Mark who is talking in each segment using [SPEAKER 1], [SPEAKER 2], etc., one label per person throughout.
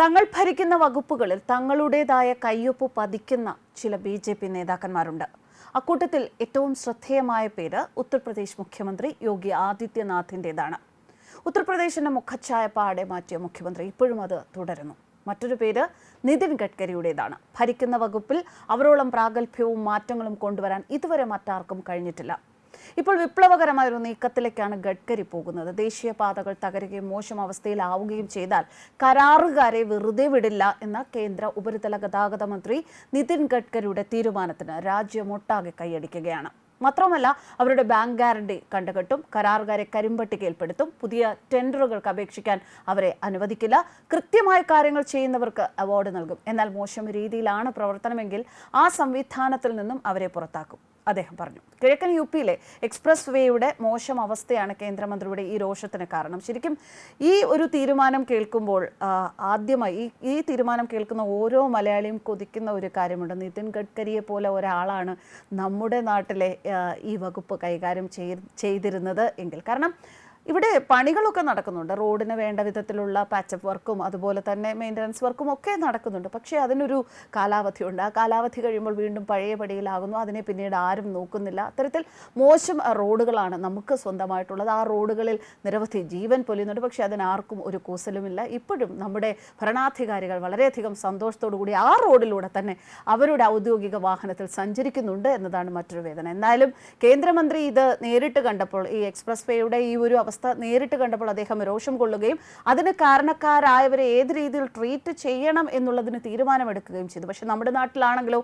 [SPEAKER 1] തങ്ങൾ ഭരിക്കുന്ന വകുപ്പുകളിൽ തങ്ങളുടേതായ കയ്യൊപ്പ് പതിക്കുന്ന ചില ബി ജെ പി നേതാക്കന്മാരുണ്ട്. അക്കൂട്ടത്തിൽ ഏറ്റവും ശ്രദ്ധേയമായ പേര് ഉത്തർപ്രദേശ് മുഖ്യമന്ത്രി യോഗി ആദിത്യനാഥിന്റെതാണ് ഉത്തർപ്രദേശിന്റെ മുഖച്ഛായ പാടെ മാറ്റിയ മുഖ്യമന്ത്രി ഇപ്പോഴും അത് തുടരുന്നു. മറ്റൊരു പേര് നിതിൻ ഗഡ്കരിയുടേതാണ്. ഭരിക്കുന്ന വകുപ്പിൽ അവരോളം പ്രാഗൽഭ്യവും മാറ്റങ്ങളും കൊണ്ടുവരാൻ ഇതുവരെ മറ്റാർക്കും കഴിഞ്ഞിട്ടില്ല. ഇപ്പോൾ വിപ്ലവകരമായ ഒരു നീക്കത്തിലേക്കാണ് ഗഡ്കരി പോകുന്നത്. ദേശീയപാതകൾ തകരുകയും മോശം അവസ്ഥയിലാവുകയും ചെയ്താൽ കരാറുകാരെ വെറുതെ വിടില്ല എന്ന കേന്ദ്ര ഉപരിതല ഗതാഗത മന്ത്രി നിതിൻ ഗഡ്കരിയുടെ തീരുമാനത്തിന് രാജ്യമൊട്ടാകെ കൈയടിക്കുകയാണ്. മാത്രമല്ല അവരുടെ ബാങ്ക് ഗ്യാരണ്ടി കണ്ടുകെട്ടും കരാറുകാരെ കരിമ്പട്ടികയിൽപ്പെടുത്തും പുതിയ ടെൻഡറുകൾക്ക് അപേക്ഷിക്കാൻ അവരെ അനുവദിക്കില്ല. കൃത്യമായ കാര്യങ്ങൾ ചെയ്യുന്നവർക്ക് അവാർഡ് നൽകും. എന്നാൽ മോശം രീതിയിലാണ് പ്രവർത്തനമെങ്കിൽ ആ സംവിധാനത്തിൽ നിന്നും അവരെ പുറത്താക്കും. അദ്ദേഹം പറഞ്ഞു. കിഴക്കൻ യു പിയിലെ എക്സ്പ്രസ് വേയുടെ മോശം അവസ്ഥയാണ് കേന്ദ്രമന്ത്രിയുടെ ഈ രോഷത്തിന് കാരണം. ശരിക്കും ഈ ഒരു തീരുമാനം കേൾക്കുമ്പോൾ ആദ്യമായി ഈ ഈ തീരുമാനം കേൾക്കുന്ന ഓരോ മലയാളിയും കൊതിക്കുന്ന ഒരു കാര്യമുണ്ട്. നിതിൻ ഗഡ്കരിയെ പോലെ ഒരാളാണ് നമ്മുടെ നാട്ടിലെ ഈ വകുപ്പ് കൈകാര്യം ചെയ്- ചെയ്തിരുന്നത് എങ്കിൽ. കാരണം ഇവിടെ പണികളൊക്കെ നടക്കുന്നുണ്ട്. റോഡിന് വേണ്ട വിധത്തിലുള്ള പാച്ചപ്പ് വർക്കും അതുപോലെ തന്നെ മെയിന്റനൻസ് വർക്കും ഒക്കെ നടക്കുന്നുണ്ട്. പക്ഷേ അതിനൊരു കാലാവധിയുണ്ട് ആ കാലാവധി കഴിയുമ്പോൾ വീണ്ടും പഴയ പടിയിലാകുന്നു. അതിനെ പിന്നീട് ആരും നോക്കുന്നില്ല. അത്തരത്തിൽ മോശം റോഡുകളാണ് നമുക്ക് സ്വന്തമായിട്ടുള്ളത്. ആ റോഡുകളിൽ നിരവധി ജീവൻ പൊലിയുന്നുണ്ട്. പക്ഷേ അതിനാർക്കും ഒരു കൂസലുമില്ല. ഇപ്പോഴും നമ്മുടെ ഭരണാധികാരികൾ വളരെയധികം സന്തോഷത്തോടു കൂടി ആ റോഡിലൂടെ തന്നെ അവരുടെ ഔദ്യോഗിക വാഹനത്തിൽ സഞ്ചരിക്കുന്നുണ്ട് എന്നതാണ് മറ്റൊരു വേദന. എന്നാലും കേന്ദ്രമന്ത്രി ഇത് നേരിട്ട് കണ്ടപ്പോൾ ഈ എക്സ്പ്രസ് വേയുടെ ഈ ഒരു അവസ്ഥ നേരിട്ട് കണ്ടപ്പോൾ അദ്ദേഹം രോഷം കൊള്ളുകയും അതിന് കാരണക്കാരായവരെ ഏത് രീതിയിൽ ട്രീറ്റ് ചെയ്യണം എന്നുള്ളതിന് തീരുമാനമെടുക്കുകയും ചെയ്തു. പക്ഷെ നമ്മുടെ നാട്ടിലാണെങ്കിലോ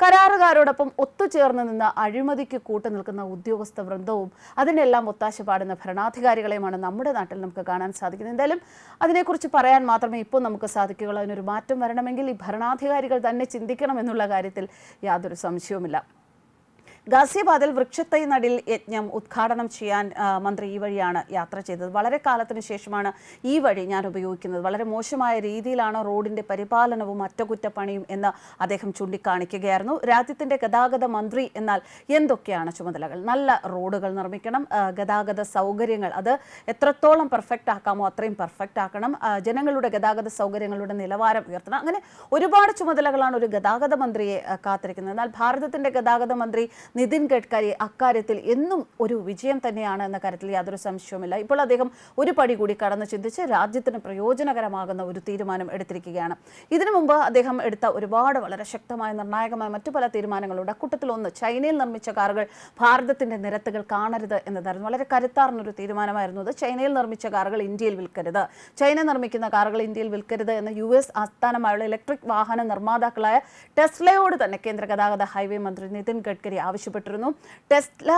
[SPEAKER 1] കരാറുകാരോടൊപ്പം ഒത്തുചേർന്ന് നിന്ന് അഴിമതിക്ക് കൂട്ടു നിൽക്കുന്ന ഉദ്യോഗസ്ഥ വൃന്ദവും അതിനെല്ലാം ഒത്താശ പാടുന്ന ഭരണാധികാരികളെയുമാണ് നമ്മുടെ നാട്ടിൽ നമുക്ക് കാണാൻ സാധിക്കുന്നത്. എന്തായാലും അതിനെക്കുറിച്ച് പറയാൻ മാത്രമേ ഇപ്പോൾ നമുക്ക് സാധിക്കുകയുള്ളൂ. അതിനൊരു മാറ്റം വരണമെങ്കിൽ ഈ ഭരണാധികാരികൾ തന്നെ ചിന്തിക്കണം എന്നുള്ള കാര്യത്തിൽ യാതൊരു സംശയവുമില്ല. ഗാസിയാബാദിൽ വൃക്ഷത്തൈ നടിൽ യജ്ഞം ഉദ്ഘാടനം ചെയ്യാൻ മന്ത്രി ഈ വഴിയാണ് യാത്ര ചെയ്തത്. വളരെ കാലത്തിന് ശേഷമാണ് ഈ വഴി ഞാൻ ഉപയോഗിക്കുന്നത്. വളരെ മോശമായ രീതിയിലാണ് റോഡിന്റെ പരിപാലനവും അറ്റകുറ്റപ്പണിയും എന്ന് അദ്ദേഹം ചൂണ്ടിക്കാണിക്കുകയായിരുന്നു. രാജ്യത്തിന്റെ ഗതാഗത മന്ത്രി എന്നാൽ എന്തൊക്കെയാണ് ചുമതലകൾ? നല്ല റോഡുകൾ നിർമ്മിക്കണം ഗതാഗത സൗകര്യങ്ങൾ അത് എത്രത്തോളം പെർഫെക്റ്റ് ആക്കാമോ അത്രയും പെർഫെക്റ്റ് ആക്കണം. ജനങ്ങളുടെ ഗതാഗത സൗകര്യങ്ങളുടെ നിലവാരം ഉയർത്തണം. അങ്ങനെ ഒരുപാട് ചുമതലകളാണ് ഒരു ഗതാഗത മന്ത്രിയെ കാത്തിരിക്കുന്നത്. എന്നാൽ ഭാരതത്തിന്റെ ഗതാഗത മന്ത്രി നിതിൻ ഗഡ്കരി അക്കാര്യത്തിൽ എന്നും ഒരു വിജയം തന്നെയാണ് എന്ന കാര്യത്തിൽ യാതൊരു സംശയവുമില്ല. ഇപ്പോൾ അദ്ദേഹം ഒരു പടി കൂടി കടന്ന് ചിന്തിച്ച് രാജ്യത്തിന് പ്രയോജനകരമാകുന്ന ഒരു തീരുമാനം എടുത്തിരിക്കുകയാണ്. ഇതിനു മുമ്പ് അദ്ദേഹം എടുത്ത ഒരുപാട് വളരെ ശക്തമായ നിർണായകമായ മറ്റു പല തീരുമാനങ്ങളുണ്ട്. അക്കൂട്ടത്തിൽ ഒന്ന് ചൈനയിൽ നിർമ്മിച്ച കാറുകൾ ഭാരതത്തിന്റെ നിരത്തുകൾ കാണരുത് എന്നതായിരുന്നു. വളരെ കരുത്താർന്നൊരു തീരുമാനമായിരുന്നു അത്. ചൈനയിൽ നിർമ്മിച്ച കാറുകൾ ഇന്ത്യയിൽ വിൽക്കരുത്. ചൈന നിർമ്മിക്കുന്ന കാറുകൾ ഇന്ത്യയിൽ വിൽക്കരുത് എന്ന യു എസ് ആസ്ഥാനമായുള്ള ഇലക്ട്രിക് വാഹന നിർമ്മാതാക്കളായ ടെസ്ലയോട് തന്നെ കേന്ദ്ര ഗതാഗത ഹൈവേ മന്ത്രി നിതിൻ ഗഡ്കരി ആവശ്യപ്പെട്ടിരുന്നു. ടെസ്ല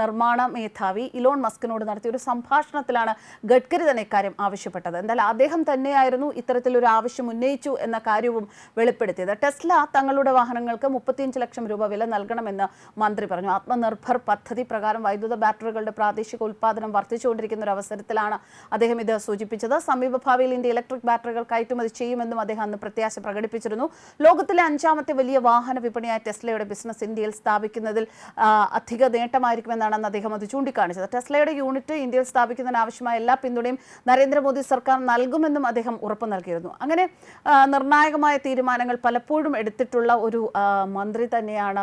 [SPEAKER 1] നിർമ്മാണ മേധാവി ഇലോൺ മസ്കിനോട് നടത്തിയ ഒരു സംഭാഷണത്തിലാണ് ഗഡ്കരി തന്നെ ഇക്കാര്യം ആവശ്യപ്പെട്ടത്. എന്നാൽ അദ്ദേഹം തന്നെയായിരുന്നു ഇത്തരത്തിലൊരു ആവശ്യം ഉന്നയിച്ചു എന്ന കാര്യവും വെളിപ്പെടുത്തിയത്. ടെസ്ല തങ്ങളുടെ വാഹനങ്ങൾക്ക് മുപ്പത്തിയഞ്ച് ലക്ഷം രൂപ വില നൽകണമെന്ന് മന്ത്രി പറഞ്ഞു. ആത്മനിർഭർ പദ്ധതി പ്രകാരം വൈദ്യുത ബാറ്ററികളുടെ പ്രാദേശിക ഉൽപ്പാദനം വർദ്ധിച്ചുകൊണ്ടിരിക്കുന്ന ഒരു അവസരത്തിലാണ് അദ്ദേഹം ഇത് സൂചിപ്പിച്ചത്. സമീപഭാവിയിൽ ഇന്ത്യ ഇലക്ട്രിക് ബാറ്ററികൾ കയറ്റുമതി ചെയ്യുമെന്നും അദ്ദേഹം അന്ന് പ്രത്യാശ പ്രകടിപ്പിച്ചിരുന്നു. ലോകത്തിലെ അഞ്ചാമത്തെ വലിയ വാഹന വിപണിയായ ടെസ്ലയുടെ ബിസിനസ് ഇന്ത്യയിൽ സ്ഥാപിക്കുന്നതിൽ ആ, അധിക നേട്ടമായിരിക്കുമെന്നാണ് അദ്ദേഹം അത് ചൂണ്ടിക്കാണിച്ചത്. ടെസ്ലയുടെ യൂണിറ്റ് ഇന്ത്യയിൽ സ്ഥാപിക്കുന്നതിന് ആവശ്യമായ എല്ലാ പിന്തുണയും നരേന്ദ്രമോദി സർക്കാർ നൽകുമെന്നും അദ്ദേഹം ഉറപ്പ് നൽകിയിരുന്നു. അങ്ങനെ നിർണായകമായ തീരുമാനങ്ങൾ പലപ്പോഴും എടുത്തിട്ടുള്ള ഒരു മന്ത്രി തന്നെയാണ്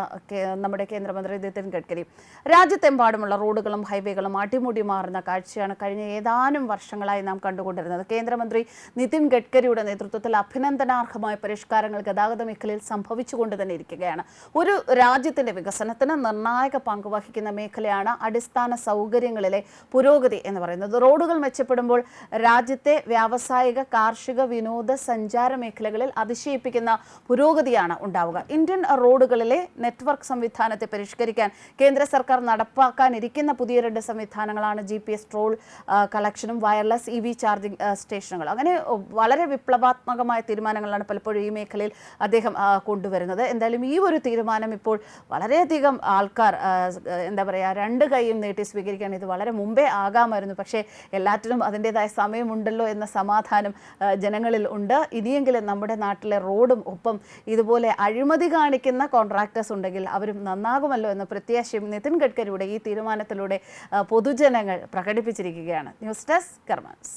[SPEAKER 1] നമ്മുടെ കേന്ദ്രമന്ത്രി നിതിൻ ഗഡ്കരി. രാജ്യത്തെമ്പാടുമുള്ള റോഡുകളും ഹൈവേകളും അടിമുടി മാറുന്ന കാഴ്ചയാണ് കഴിഞ്ഞ ഏതാനും വർഷങ്ങളായി നാം കണ്ടുകൊണ്ടിരുന്നത്. കേന്ദ്രമന്ത്രി നിതിൻ ഗഡ്കരിയുടെ നേതൃത്വത്തിൽ അഭിനന്ദനാർഹമായ പരിഷ്കാരങ്ങൾ ഗതാഗത മേഖലയിൽ സംഭവിച്ചുകൊണ്ട് തന്നെ ഇരിക്കുകയാണ്. ഒരു രാജ്യത്തിന്റെ വികസനത്തിന് നിർണായക പങ്ക് വഹിക്കുന്ന മേഖലയാണ് അടിസ്ഥാന സൗകര്യങ്ങളിലെ പുരോഗതി എന്ന് പറയുന്നത്. റോഡുകൾ മെച്ചപ്പെടുമ്പോൾ രാജ്യത്തെ വ്യാവസായിക കാർഷിക വിനോദ സഞ്ചാര മേഖലകളിൽ അതിശയിപ്പിക്കുന്ന പുരോഗതിയാണ് ഉണ്ടാവുക. ഇന്ത്യൻ റോഡുകളിലെ നെറ്റ്വർക്ക് സംവിധാനത്തെ പരിഷ്കരിക്കാൻ കേന്ദ്ര സർക്കാർ നടപ്പാക്കാനിരിക്കുന്ന പുതിയ രണ്ട് സംവിധാനങ്ങളാണ് ജി പി എസ് ട്രോൾ കളക്ഷനും വയർലെസ് ഇ വി ചാർജിംഗ് സ്റ്റേഷനുകൾ. അങ്ങനെ വളരെ വിപ്ലവാത്മകമായ തീരുമാനങ്ങളാണ് പലപ്പോഴും ഈ മേഖലയിൽ അദ്ദേഹം കൊണ്ടുവരുന്നത്. എന്തായാലും ഈ ഒരു തീരുമാനം ഇപ്പോൾ വളരെയധികം ആൾക്കാർ എന്താ പറയുക രണ്ട് കൈയും നീട്ടി സ്വീകരിക്കുകയാണ്. ഇത് വളരെ മുമ്പേ ആകാമായിരുന്നു. പക്ഷേ എല്ലാറ്റിനും അതിന്റെതായ സമയമുണ്ടല്ലോ എന്ന സമാധാനം ജനങ്ങളിൽ ഉണ്ട്. ഇനിയെങ്കിലും നമ്മുടെ നാട്ടിലെ റോഡും ഒപ്പം ഇതുപോലെ അഴിമതി കാണിക്കുന്ന കോൺട്രാക്ടേഴ്സ് ഉണ്ടെങ്കിൽ അവരും നന്നാകുമല്ലോ എന്ന പ്രത്യാശയും നിതിൻ ഗഡ്കരിയുടെ ഈ തീരുമാനത്തിലൂടെ പൊതുജനങ്ങൾ പ്രകടിപ്പിച്ചിരിക്കുകയാണ്. News desk കർമാൻസ്.